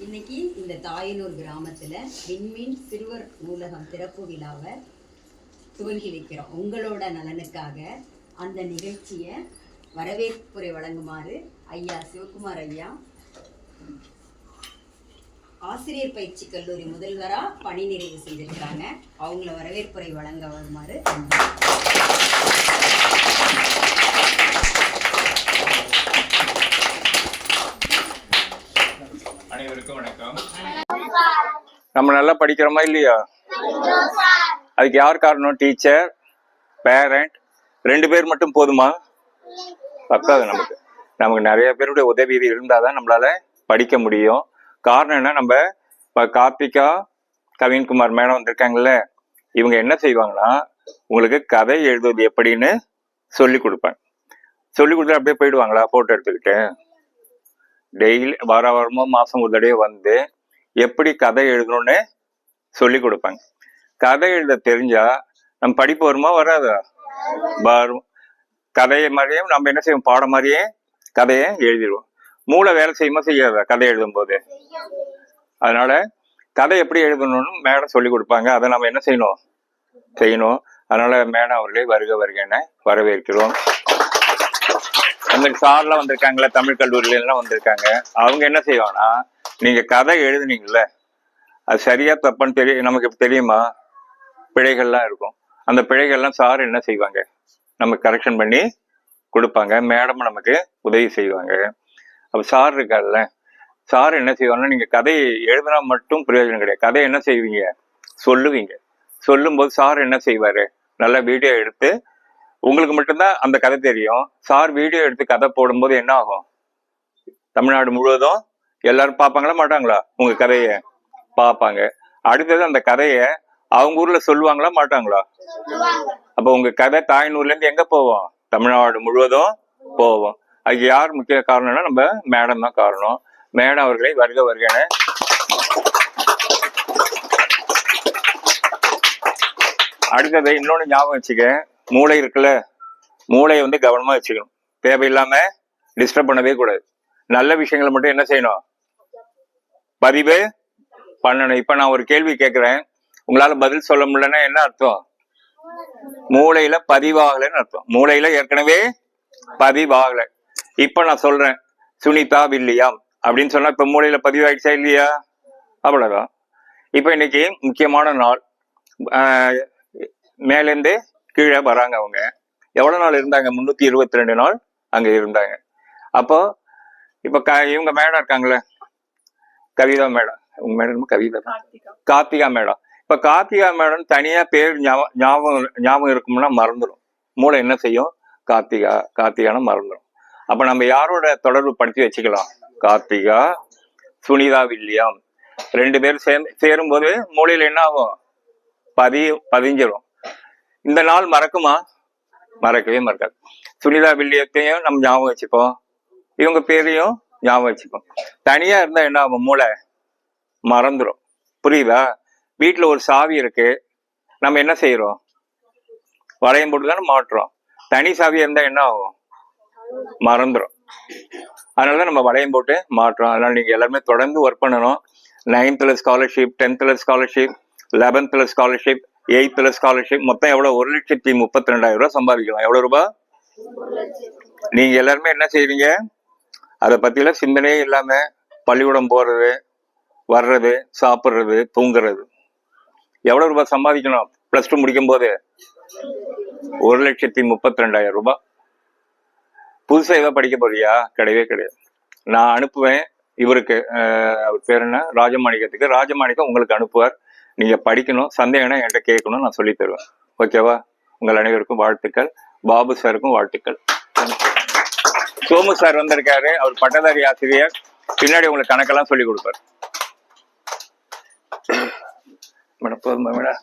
இன்னைக்கு இந்த தாயனூர் கிராமத்தில் விண்மீன் சிறுவர் நூலகம் திறப்பு விழாவை துவங்கி வைக்கிறோம். உங்களோட நலனுக்காக அந்த நிகழ்ச்சியை வரவேற்புரை வழங்குமாறு ஐயா சிவகுமார் ஐயா ஆசிரியர் பயிற்சி கல்லூரி முதல்வராக பணி நிறைவு செஞ்சிருக்காங்க அவங்கள வரவேற்புரை வழங்க வருமாறு நம்ம நல்லா படிக்கிறோமா இல்லையா? அதுக்கு யார் காரணம்? டீச்சர் பேரண்ட் ரெண்டு பேர் மட்டும் போதுமா? பத்தாது நமக்கு. நமக்கு நிறைய பேருடைய உதவி இருந்தால் தான் நம்மளால படிக்க முடியும். காரணம் என்ன? நம்ம இப்போ கார்த்திகா கவின்குமார் மேடம் வந்திருக்காங்கல்ல இவங்க என்ன செய்வாங்கன்னா உங்களுக்கு கதை எழுதுவது எப்படின்னு சொல்லி கொடுப்பாங்க சொல்லி கொடுத்தா அப்படியே போயிடுவாங்களா? ஃபோட்டோ எடுத்துக்கிட்டு. டெய்லி வார வாரமோ மாதம் ஒரு தடவை வந்து எப்படி கதை எழுதணும்னு சொல்லி கொடுப்பாங்க. கதை எழுத தெரிஞ்சா நம்ம படிப்பு வருமா வராதா? வரும். கதையை மாதிரியும் நம்ம என்ன செய்வோம்? பாடம் மாதிரியே கதையை எழுதிடுவோம். மூளை வேலை செய்யுமா செய்யாதா கதை எழுதும் போது அதனால கதை எப்படி எழுதணும்னு மேடம் சொல்லி கொடுப்பாங்க. அதை நம்ம என்ன செய்யணும்? செய்யணும். அதனால மேடம் அவர்களே வருக வருகன்னு வரவேற்கிறோம். அந்த சார்லாம் வந்திருக்காங்களே தமிழ் கல்லூரியிலாம் வந்திருக்காங்க. அவங்க என்ன செய்வாங்கன்னா நீங்க கதை எழுதுனீங்கல்ல அது சரியா தப்பான்னு தெரிய நமக்கு தெரியுமா? பிழைகள்லாம் இருக்கும். அந்த பிழைகள்லாம் சார் என்ன செய்வாங்க? நமக்கு கரெக்ஷன் பண்ணி கொடுப்பாங்க. மேடம் நமக்கு உதவி செய்வாங்க. அப்போ சார் இருக்கார்ல சார் என்ன செய்வாங்கன்னா நீங்க கதையை எழுதுனா மட்டும் பிரயோஜனம் கிடையாது. கதை என்ன செய்வீங்க? சொல்லுவீங்க. சொல்லும்போது சார் என்ன செய்வாரு? நல்ல வீடியோ எடுத்து உங்களுக்கு மட்டும்தான் அந்த கதை தெரியும். சார் வீடியோ எடுத்து கதை போடும்போது என்ன ஆகும்? தமிழ்நாடு முழுவதும் எல்லாரும் பார்ப்பாங்களா மாட்டாங்களா? உங்க கதைய பார்ப்பாங்க. அடுத்தது அந்த கதைய அவங்க ஊர்ல சொல்லுவாங்களா மாட்டாங்களா? அப்ப உங்க கதை தாய்நூர்ல இருந்து எங்க போவோம்? தமிழ்நாடு முழுவதும் போவோம். அதுக்கு யார் முக்கிய காரணம்னா நம்ம மேடம் தான் காரணம். மேடம் அவர்களை வருக வருகன அடுத்தது இன்னொன்னு ஞாபகம் வச்சுக்க. மூளை இருக்குல்ல? மூளையை வந்து கவனமா வச்சுக்கணும். தேவையில்லாம டிஸ்டர்ப் பண்ணவே கூடாது. நல்ல விஷயங்களை மட்டும் என்ன செய்யணும்? பதிவு பண்ணணும் இப்ப நான் ஒரு கேள்வி கேட்கிறேன் உங்களால பதில் சொல்ல முடியலன்னா என்ன அர்த்தம்? மூளையில பதிவாகலைன்னு அர்த்தம். மூளையில ஏற்கனவே பதிவாகல. இப்ப நான் சொல்றேன். சுனிதா வில்லியம் அப்படின்னு சொன்னா இப்ப மூளையில பதிவாயிடுச்சா இல்லையா? அவ்வளவுதான். இப்ப இன்னைக்கு முக்கியமான நாள். ஆஹ் மேலேருந்து கீழே வராங்க அவங்க. எவ்வளவு நாள் இருந்தாங்க? முன்னூத்தி இருபத்தி ரெண்டு நாள் அங்க இருந்தாங்க. அப்போ இப்ப க இவங்க மேடம் இருக்காங்களே கவிதா மேடம். உங்க மேடம் கவிதா. கார்த்திகா. மேடம். இப்ப கார்த்திகா மேடம் தனியா பேர் ஞாபகம் ஞாபகம் இருக்கும்னா மறந்துடும் மூளை என்ன செய்யும்? கார்த்திகா கார்த்திகான மறந்துடும் அப்ப நம்ம யாரோட தொடர்பு படுத்தி வச்சுக்கலாம்? கார்த்திகா சுனிதா வில்லியம். ரெண்டு பேரும் சேர்ந்து சேரும்போது மூளையில என்ன ஆகும்? பதி பதிஞ்சிரும். இந்த நாள் மறக்குமா? மறக்கவே மறக்காது. சுனிதா வில்லியத்தையும் நம்ம ஞாபகம் வச்சுப்போம். இவங்க பேரையும் ஞாபகம் வச்சுப்போம். தனியா இருந்தால் என்ன ஆகும்? மூளை மறந்துடும் புரியுதா? வீட்டில் ஒரு சாவி இருக்கு. நம்ம என்ன செய்யறோம் வளையம் போட்டு தானே மாட்டுறோம். தனி சாவியாக இருந்தா என்ன ஆகும்? மறந்துடும் அதனாலதான் நம்ம வளையம் போட்டு மாட்டுறோம். அதனால நீங்க எல்லாருமே தொடர்ந்து ஒர்க் பண்ணணும். நைன்த்ல ஸ்காலர்ஷிப் டென்த்தில் ஸ்காலர்ஷிப் லெவன்த்தில் ஸ்காலர்ஷிப் எயித்தில் ஸ்காலர்ஷிப் மொத்தம் எவ்வளவு? ஒரு லட்சத்தி முப்பத்தி ரெண்டாயிரம் ரூபா சம்பாதிக்கலாம். எவ்வளோ ரூபா? நீங்கள் எல்லாருமே என்ன செய்வீங்க? அதை பற்றிலாம் சிந்தனையே இல்லாமல் பள்ளிக்கூடம் போறது வர்றது சாப்பிடுறது தூங்குறது. எவ்வளவு ரூபாய் சம்பாதிக்கணும்? ப்ளஸ் டூ முடிக்கும் போது ஒரு லட்சத்தி முப்பத்தி ரெண்டாயிரம் ரூபாய். புதுசாக ஏதோ படிக்க போறியா? கிடையவே கிடையாது. நான் அனுப்புவேன். இவருக்கு அவர் பேர் என்ன? ராஜமாணிக்கத்துக்கு. ராஜமாணிக்கம் உங்களுக்கு அனுப்புவார். நீங்க படிக்கணும். சந்தேகம்னா என்கிட்ட கேட்கணும் நான் சொல்லி தருவேன். ஓகேவா உங்கள் அனைவருக்கும் வாழ்த்துக்கள். பாபு சாருக்கும் வாழ்த்துக்கள். சோமு சார் வந்திருக்காரு. அவர் பட்டதாரி ஆசிரியர். பின்னாடி உங்களுக்கு கணக்கெல்லாம் சொல்லி கொடுப்பார். மேடம் போதுமா மேடம்?